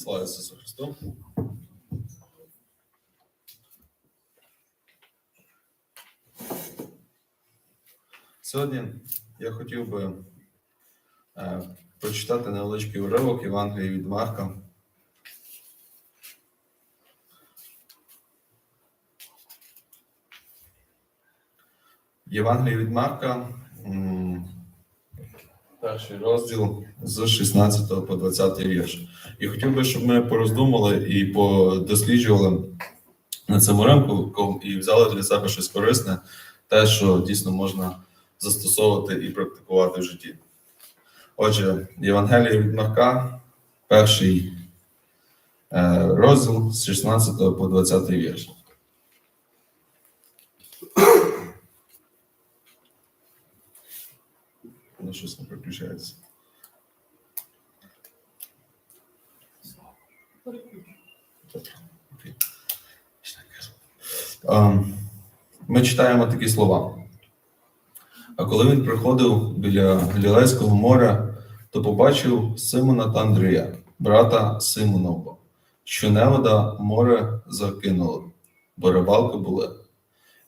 Слава Ісусу Христу. Сьогодні я хотів би е, прочитати невеличкий уривок Євангелії від Марка. Євангелії від Марка, перший розділ з 16 по 20 вірш. І хотів би, щоб ми пороздумали і подосліджували на цьому ринку і взяли для себе щось корисне, те, що дійсно можна застосовувати і практикувати в житті. Отже, Євангеліє від Марка, перший е, розділ з 16 по 20 вірш. Ну, щось не переключається. Ем, Ми читаємо такі слова. А коли він приходив біля Галілейського моря, то побачив Симона та Андрія, брата Симонова, що невода море закинуло, бо рибалки були.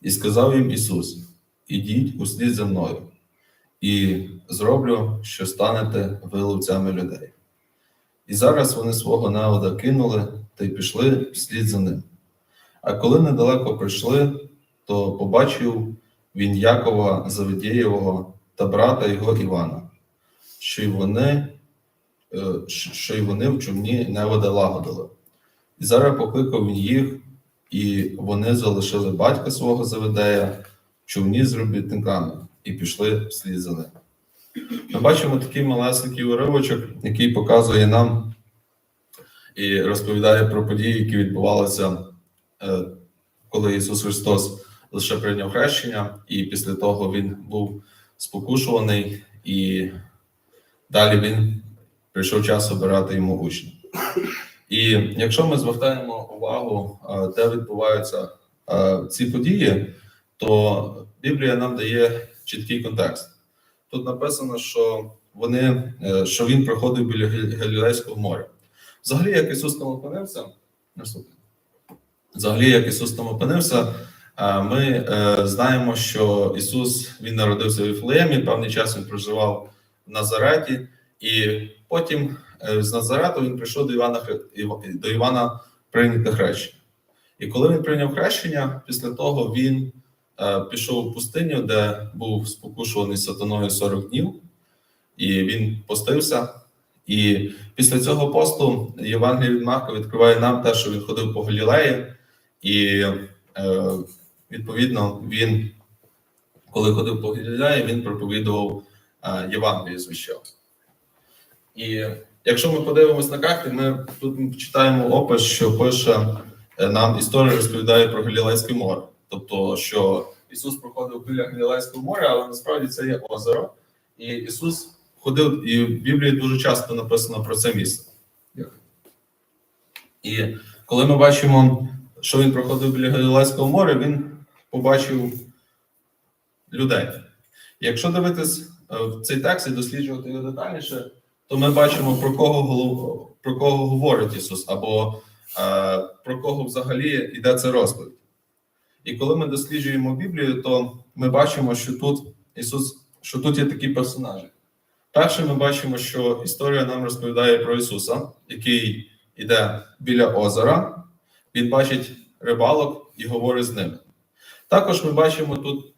І сказав їм Ісус: Ідіть услід за мною, і зроблю, що станете ви ловцями людей. І зараз вони свого невода кинули та й пішли вслід за ним. А коли недалеко прийшли, то побачив він Якова Завидєєвого та брата його Івана, що й вони, е, що й вони в човні невода лагодили. І зараз покликав він їх, і вони залишили батька свого Завидея в човні з робітниками і пішли вслід за ним. Ми бачимо такий малесенький уривочок, який показує нам і розповідає про події, які відбувалися, е, коли Ісус Христос лише прийняв хрещення, і після того Він був спокушуваний, і далі Він прийшов час обирати йому учнів. І якщо ми звертаємо увагу, е, де відбуваються е, ці події, то Біблія нам дає чіткий контекст. Тут написано, що вони, е, що він проходив біля Галілейського моря. Взагалі, як Ісус там опинився. Взагалі, як Ісус там опинився, е, ми е, знаємо, що Ісус він народився в Іфлеємі, певний час він проживав в Назареті, і потім з Назарету він прийшов до Івана до Івана прийняти хрещення. І коли він прийняв хрещення, після того він пішов у пустиню, де був спокушуваний сатаною 40 днів, і він постився. І після цього посту Євангелій від Марка відкриває нам те, що він ходив по Галілеї, і е, відповідно він, коли ходив по Галілеї, він проповідував е, Євангеліє звіщав. І якщо ми подивимось на карти, ми тут читаємо опис, що пише е, нам історія розповідає про Галілейське море. Тобто, що Ісус проходив біля Галілейського моря, але насправді це є озеро. І Ісус ходив, і в Біблії дуже часто написано про це місце. І коли ми бачимо, що він проходив біля Галілейського моря, він побачив людей. Якщо дивитись е, в цей текст і досліджувати його детальніше, то ми бачимо, про кого, про кого говорить Ісус, або е, про кого взагалі йде це розповідь. І коли ми досліджуємо Біблію, то ми бачимо, що тут Ісус, що тут є такі персонажі. Перше, ми бачимо, що історія нам розповідає про Ісуса, який йде біля озера, він бачить рибалок і говорить з ними. Також ми бачимо тут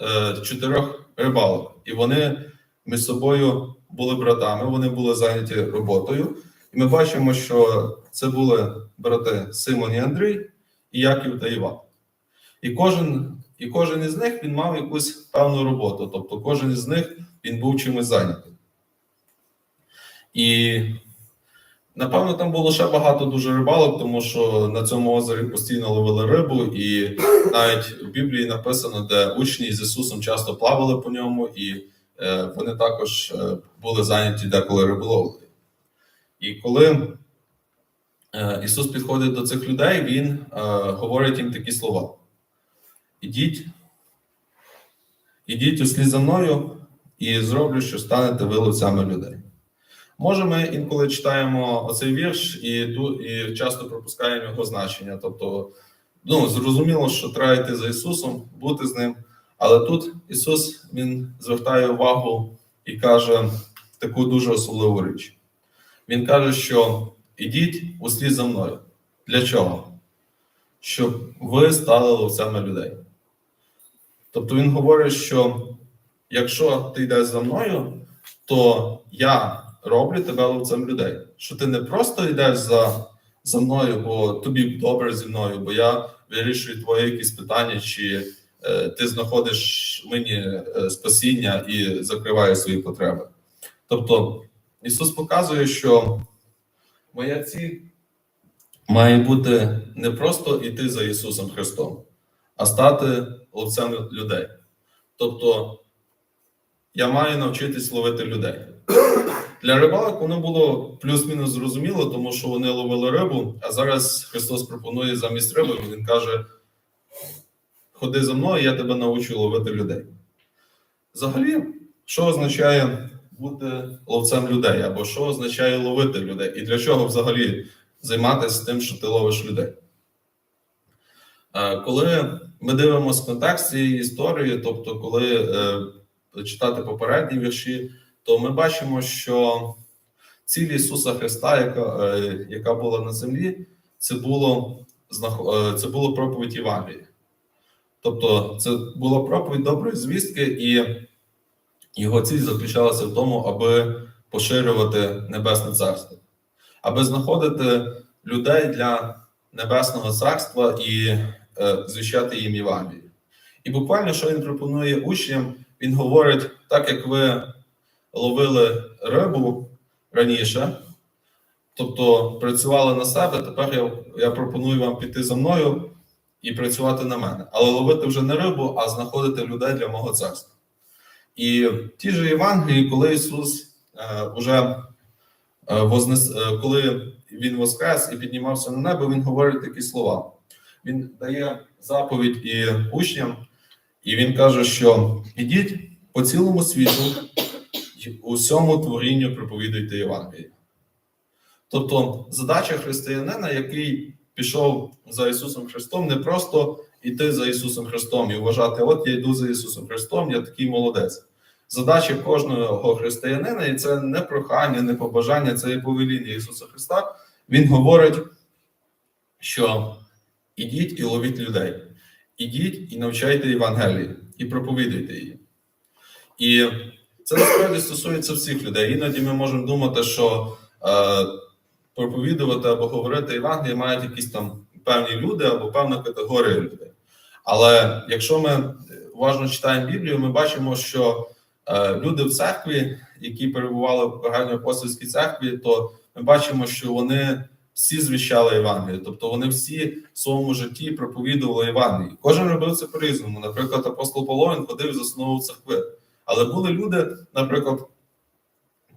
е, чотирьох рибалок, і вони між собою були братами, вони були зайняті роботою. І ми бачимо, що це були брати Симон і Андрій, і Яків та Іван. І кожен, і кожен із них він мав якусь певну роботу, тобто кожен із них він був чимось зайнятий. І напевно там було ще багато дуже рибалок, тому що на цьому озері постійно ловили рибу, і навіть в Біблії написано, де учні з Ісусом часто плавали по ньому, і е, вони також е, були зайняті деколи риболовлею. І коли е, Ісус підходить до цих людей, Він е, говорить їм такі слова: Ідіть, ідіть услід за мною, і зроблю, що станете ви лицями людей. Може, ми інколи читаємо оцей вірш і, і часто пропускаємо його значення. Тобто, ну, зрозуміло, що треба йти за Ісусом, бути з ним. Але тут Ісус Він звертає увагу і каже таку дуже особливу річ. Він каже, що ідіть услід за мною. Для чого? Щоб ви стали ловцями людей. Тобто він говорить, що якщо ти йдеш за мною, то я роблю тебе ловцем людей. Що ти не просто йдеш за, за мною, бо тобі добре зі мною, бо я вирішую твої якісь питання, чи е, ти знаходиш мені е, спасіння і закриваєш свої потреби. Тобто Ісус показує, що моя ціль має бути не просто йти за Ісусом Христом, а стати ловцем людей. Тобто я маю навчитись ловити людей. Для рибалок воно було плюс-мінус зрозуміло, тому що вони ловили рибу, а зараз Христос пропонує замість риби, Він каже: ходи за мною, я тебе научу ловити людей. Взагалі, що означає бути ловцем людей, або що означає ловити людей? І для чого взагалі займатися тим, що ти ловиш людей? Коли ми дивимося контекст цієї історії, тобто, коли е, читати попередні вірші, то ми бачимо, що ціль Ісуса Христа, яка, е, яка була на землі, це було, е, це було проповідь Євангелії. Тобто, це була проповідь доброї звістки, і його ціль заключалася в тому, аби поширювати Небесне Царство, аби знаходити людей для Небесного Царства і звіщати їм Євангелію. І буквально, що він пропонує учням, він говорить, так як ви ловили рибу раніше, тобто працювали на себе, тепер я, я пропоную вам піти за мною і працювати на мене. Але ловити вже не рибу, а знаходити людей для мого царства. І в тій же Євангелії, коли Ісус е, уже е, вознес, е, коли Він воскрес і піднімався на небо, Він говорить такі слова. Він дає заповідь і учням, і він каже, що ідіть по цілому світу й усьому творінню проповідуйте Євангеліє. Тобто задача християнина, який пішов за Ісусом Христом, не просто йти за Ісусом Христом і вважати, от я йду за Ісусом Христом, я такий молодець. Задача кожного християнина, і це не прохання, не побажання, це і повеління Ісуса Христа. Він говорить, що ідіть і ловіть людей, ідіть і навчайте Євангелії, і проповідуйте її. І це насправді стосується всіх людей. Іноді ми можемо думати, що е, проповідувати або говорити Євангеліє мають якісь там певні люди або певна категорія людей. Але якщо ми уважно читаємо Біблію, ми бачимо, що е, люди в церкві, які перебували в Апостольській церкві, то ми бачимо, що вони всі звіщали Євангелію, тобто вони всі в своєму житті проповідували Євангелію. Кожен робив це по-різному. Наприклад, апостол Павло він ходив за основу церкви. Але були люди, наприклад,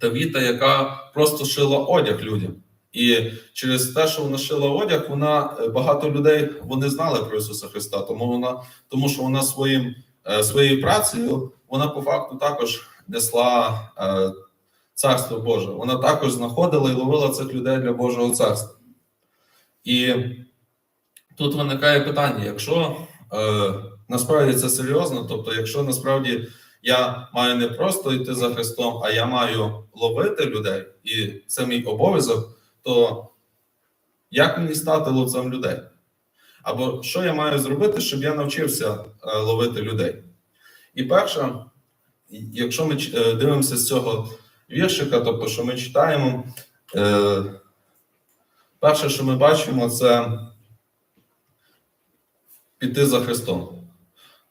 Давіта, яка просто шила одяг людям. І через те, що вона шила одяг, вона е, багато людей вони знали про Ісуса Христа, тому вона, тому що вона своїм е, своєю працею вона по факту також несла е, царство Боже. Вона також знаходила і ловила цих людей для Божого царства. І тут виникає питання: якщо е, насправді це серйозно, тобто, якщо насправді я маю не просто йти за Христом, а я маю ловити людей, і це мій обов'язок, то як мені стати ловцем людей? Або що я маю зробити, щоб я навчився е, ловити людей? І перше, якщо ми е, дивимося з цього віршика, тобто, що ми читаємо, е, перше, що ми бачимо, це піти за Христом.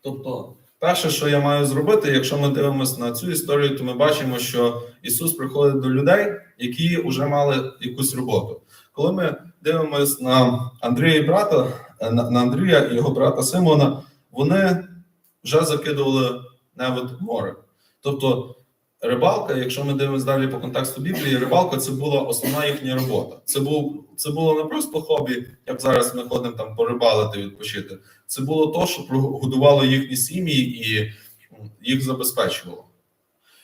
Тобто, перше, що я маю зробити, якщо ми дивимося на цю історію, то ми бачимо, що Ісус приходить до людей, які вже мали якусь роботу. Коли ми дивимося на Андрія і брата, на, на Андрія і його брата Симона, вони вже закидували невод море. Тобто, рибалка, якщо ми дивимося далі по контексту Біблії, рибалка це була основна їхня робота. Це був це було не просто хобі, як зараз ми ходимо там порибалити, відпочити. Це було то, що годувало їхні сім'ї і їх забезпечувало.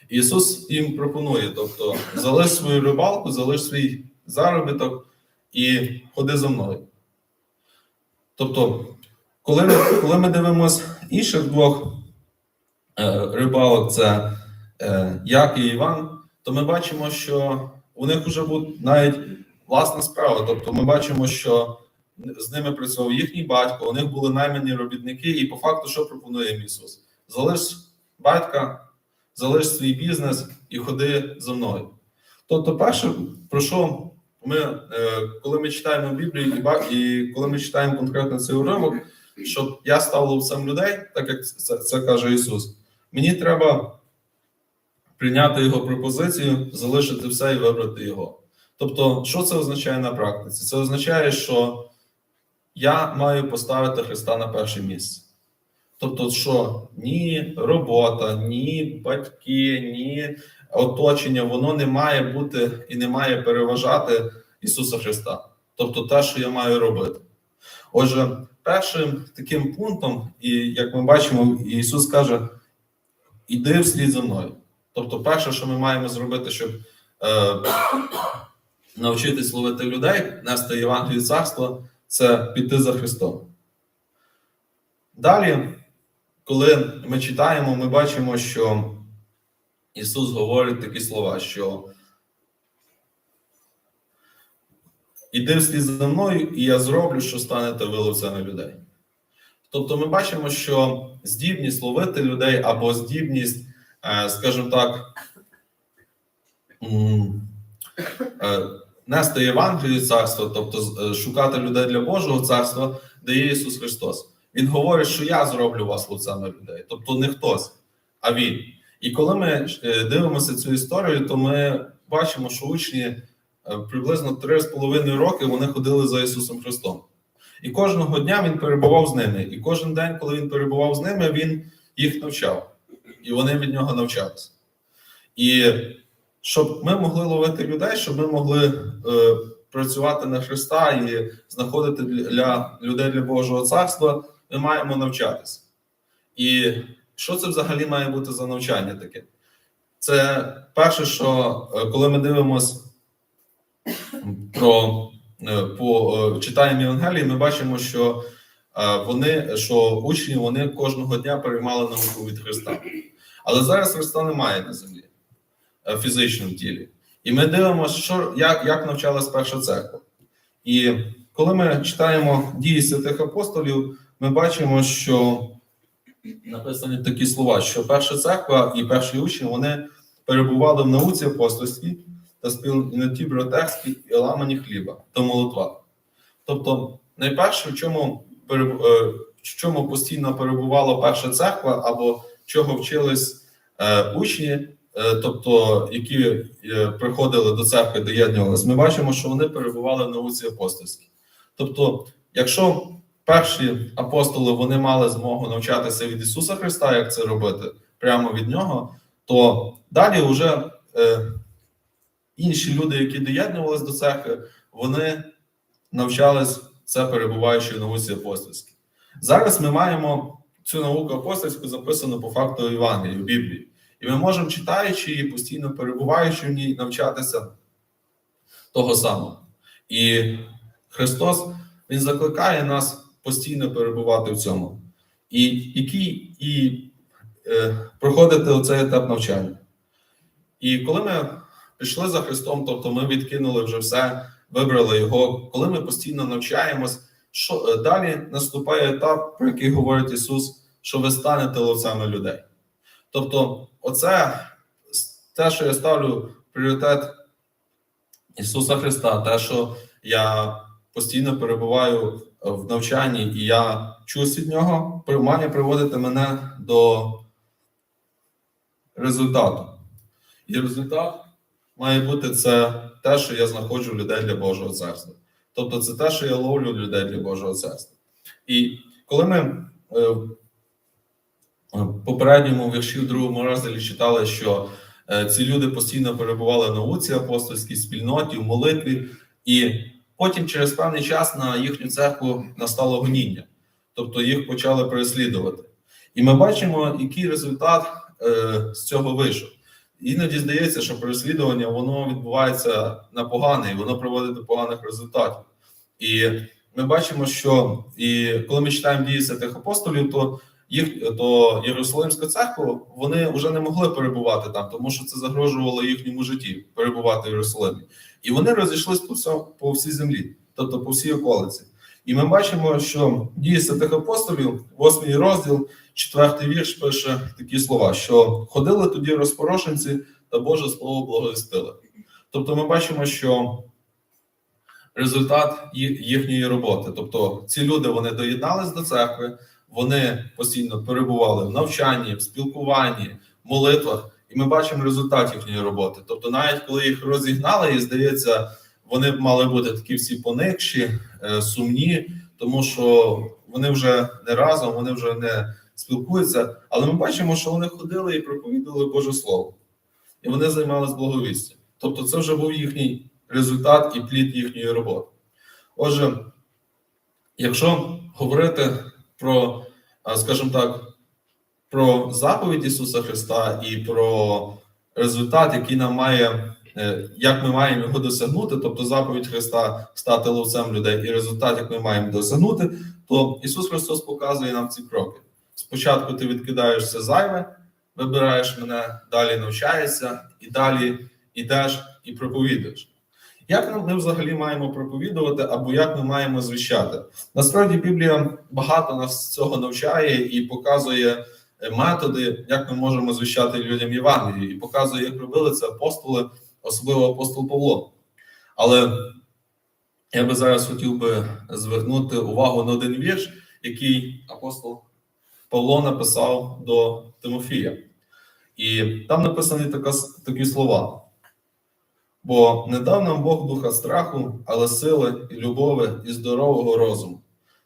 Ісус їм пропонує: тобто, залиш свою рибалку, залиш свій заробіток і ходи за мною. Тобто, коли ми, коли ми дивимося інших двох е, рибалок, це Як і Іван, то ми бачимо, що у них вже буде навіть власна справа. Тобто, ми бачимо, що з ними працював їхній батько, у них були наймані робітники, і по факту, що пропонує Ісус? Залиш батька, залиш свій бізнес і ходи за мною. Тобто, перше, про що ми, е, коли ми читаємо Біблію і коли ми читаємо конкретно цей уривок, щоб я став ловцем людей, так як це, це каже Ісус, мені треба прийняти його пропозицію, залишити все і вибрати його. Тобто, що це означає на практиці? Це означає, що я маю поставити Христа на перше місце. Тобто, що ні робота, ні батьки, ні оточення, воно не має бути і не має переважати Ісуса Христа. Тобто те, що я маю робити. Отже, першим таким пунктом, і як ми бачимо, Ісус каже: іди вслід за мною. Тобто, перше, що ми маємо зробити, щоб е, навчитись ловити людей, нести Євангелію царства, це піти за Христом. Далі, коли ми читаємо, ми бачимо, що Ісус говорить такі слова, що іди вслід за мною, і я зроблю, що станете ви ловцями людей. Тобто ми бачимо, що здібність ловити людей або здібність, скажімо так, е, нести Євангелію царства, тобто е, шукати людей для Божого царства, дає Ісус Христос. Він говорить, що я зроблю вас ловцями людей, тобто не хтось, а Він. І коли ми е, дивимося цю історію, то ми бачимо, що учні е, приблизно 3,5 роки вони ходили за Ісусом Христом. І кожного дня він перебував з ними. І кожен день, коли він перебував з ними, він їх навчав. І вони від нього навчалися. І щоб ми могли ловити людей, щоб ми могли е, працювати на Христа і знаходити для людей для Божого царства, ми маємо навчатися. І що це взагалі має бути за навчання таке? Це перше, що е, коли ми дивимося про е, по е, читаємо Євангелії, ми бачимо, що вони, що учні вони кожного дня переймали науку від Христа. Але зараз Христа немає на землі е, в фізичному тілі. І ми дивимося, що, як, як навчалась перша церква. І коли ми читаємо дії святих апостолів, ми бачимо, що написані такі слова, що перша церква і перші учні вони перебували в науці апостольській та спільноті братерській і ламані хліба та молитва. Тобто, найперше, в чому, е, в чому постійно перебувала перша церква, або чого вчились е, учні, е, тобто які е, приходили до церкви, доєднувалися, ми бачимо, що вони перебували в науці апостольській. Тобто, якщо перші апостоли вони мали змогу навчатися від Ісуса Христа, як це робити прямо від Нього, то далі вже е, інші люди, які доєднувалися до церкви, вони навчались це перебуваючи в науці апостольській. Зараз ми маємо цю науку апостольську записану по факту Євангелії в Біблії. І ми можемо, читаючи її, постійно перебуваючи в ній, навчатися того самого. І Христос Він закликає нас постійно перебувати в цьому. І який і е, проходити оцей етап навчання. І коли ми пішли за Христом, тобто ми відкинули вже все, вибрали його, коли ми постійно навчаємось, що е, далі наступає етап, про який говорить Ісус, що ви станете ловцями людей. Тобто, оце те, що я ставлю пріоритет Ісуса Христа, те, що я постійно перебуваю в навчанні і я чусь від нього, має приводити мене до результату. І результат має бути це те, що я знаходжу людей для Божого царства. Тобто, це те, що я ловлю людей для Божого царства. І коли ми е, в попередньому вірші в другому розділі читали, що е, ці люди постійно перебували в науці апостольській спільноті, в молитві, і потім через певний час на їхню церкву настало гоніння, тобто їх почали переслідувати. І ми бачимо, який результат е, з цього вийшов. Іноді здається, що переслідування воно відбувається на погане, і воно приводить до поганих результатів. І ми бачимо, що і коли ми читаємо дії святих апостолів, то їх то Єрусалимська церква вони вже не могли перебувати там, тому що це загрожувало їхньому житті перебувати в Єрусалимі. І вони всьому по всій землі, тобто по всій околиці. І ми бачимо, що дії святих апостолів, восьмий розділ, четвертий вірш пише такі слова: що ходили тоді розпорошенці та Боже Слово благовістили. Тобто, ми бачимо, що результат їхньої роботи. Тобто, ці люди вони доєднались до церкви, вони постійно перебували в навчанні, в спілкуванні, молитвах, і ми бачимо результат їхньої роботи. Тобто, навіть коли їх розігнали, і здається, вони мали бути такі всі поникші, е, сумні, тому що вони вже не разом, вони вже не спілкуються. Але ми бачимо, що вони ходили і проповідували Боже Слово, і вони займалися благовістям. Тобто, це вже був їхній результат і плід їхньої роботи. Отже, якщо говорити про, скажімо так, про заповідь Ісуса Христа і про результат, який нам має, як ми маємо його досягнути, тобто заповідь Христа стати ловцем людей, і результат, як ми маємо досягнути, то Ісус Христос показує нам ці кроки. Спочатку ти відкидаєш все зайве, вибираєш мене, далі навчаєшся, і далі йдеш і проповідуєш. Як ми взагалі маємо проповідувати або як ми маємо звіщати? Насправді Біблія багато нас цього навчає і показує е, методи, як ми можемо звіщати людям Євангелію, і показує, як робили це апостоли, особливо апостол Павло. Але я би зараз хотів би звернути увагу на один вірш, який апостол Павло написав до Тимофія. І там написані така, такі слова. Бо не дав нам Бог духа страху, але сили, і любові і здорового розуму.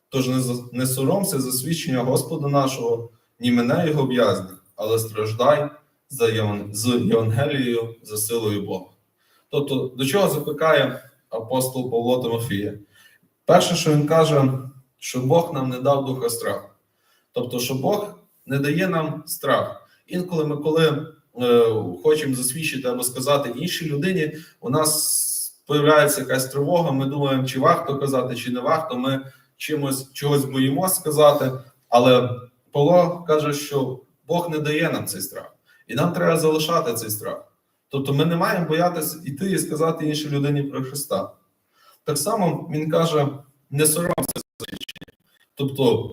Тож не, за- не соромся засвідчення Господа нашого, ні мене його в'язня, але страждай за Євангелією за силою Бога. Тобто, до чого закликає апостол Павло Тимофія? Перше, що він каже, що Бог нам не дав духа страху. Тобто, що Бог не дає нам страх. Інколи ми, коли е, хочемо засвідчити або сказати іншій людині, у нас появляється якась тривога. Ми думаємо, чи варто казати, чи не варто. Ми чимось чогось боїмося сказати. Але Павло каже, що Бог не дає нам цей страх, і нам треба залишати цей страх. Тобто, ми не маємо боятися йти і сказати іншій людині про Христа. Так само він каже: не соромся засвідчення. Тобто,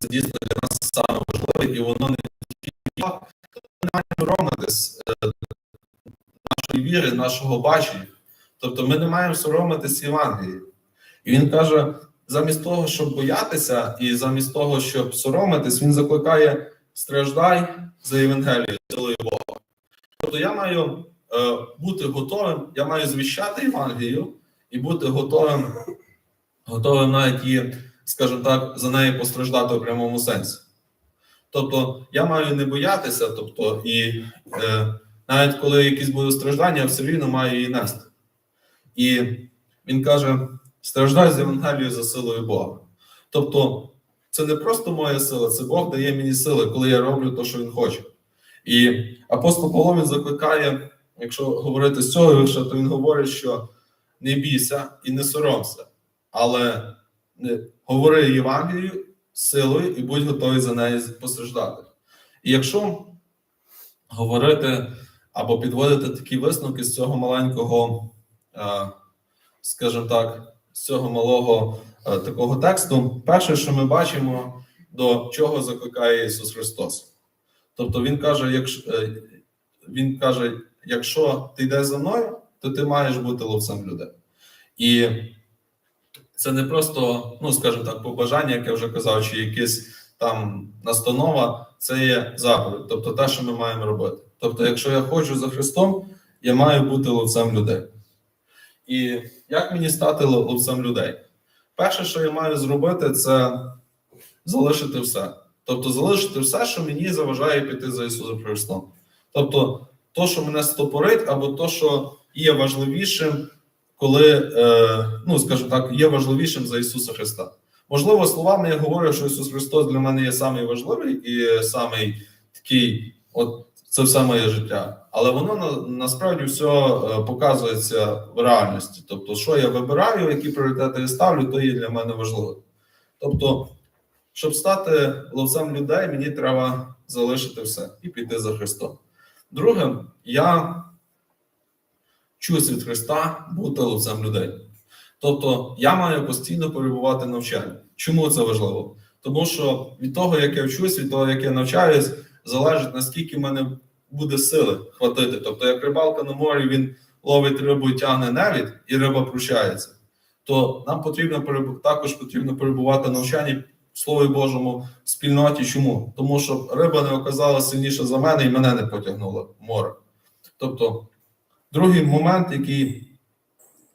це дійсно для нас саме важливе, і воно не тільки не маємо соромитись е, нашої віри, нашого бачення. Тобто ми не маємо соромитись Євангелії. І він каже: замість того, щоб боятися, і замість того, щоб соромитись, він закликає страждай за Євангелією. Тобто я маю е, бути готовим, я маю звіщати Євангелію і бути готовим, готовим навіть і, скажімо так, за неї постраждати у прямому сенсі. Тобто я маю не боятися, тобто, і е, навіть коли якісь будуть страждання, я все рівно маю її нести. І він каже: страждай з Євангелією за силою Бога. Тобто, це не просто моя сила, це Бог дає мені сили, коли я роблю те, що він хоче. І апостол Павло він закликає, якщо говорити з цього вірша, то він говорить, що не бійся і не соромся, але говори Євангелію силою і будь готовий за неї постраждати. І якщо говорити або підводити такі висновки з цього маленького, е, скажімо так, з цього малого е, такого тексту, перше, що ми бачимо, до чого закликає Ісус Христос. Тобто Він каже, якщо е, Він каже, якщо ти йдеш за мною, то ти маєш бути ловцем людей. І це не просто, ну скажімо так, побажання, як я вже казав, чи якась там настанова, це є заповідь, тобто те, що ми маємо робити. Тобто, якщо я ходжу за Христом, я маю бути ловцем людей. І як мені стати ловцем людей? Перше, що я маю зробити, це залишити все. Тобто, залишити все, що мені заважає піти за Ісусом Христом. Тобто, то, що мене стопорить, або то, що є важливішим, коли, е, ну скажімо так, є важливішим за Ісуса Христа. Можливо, словами я говорю, що Ісус Христос для мене є самий і самий такий, от це все моє життя. Але воно на, насправді все е, показується в реальності. Тобто, що я вибираю, які пріоритети я ставлю, то є для мене важливо. Тобто, щоб стати ловцем людей, мені треба залишити все і піти за Христом. Друге, я чуюсь від Христа бути ловцем людей. Тобто, я маю постійно перебувати в. Чому це важливо? Тому що від того, як я вчусь, від того, як я навчаюсь, залежить наскільки в мене буде сили хватити. Тобто, як рибалка на морі, він ловить рибу і тягне невід, і риба прощається. То нам потрібно також потрібно перебувати в навчанні Слові Божому спільноті. Чому? Тому що риба не оказалася сильніша за мене і мене не потягнуло море. Тобто, другий момент, який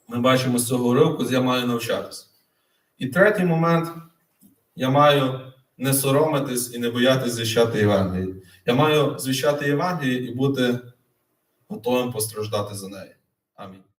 ми бачимо з цього уривку, я маю навчатися. І третій момент, я маю не соромитись і не боятись звіщати Євангелії. Я маю звіщати Євангелії і бути готовим постраждати за неї. Амінь.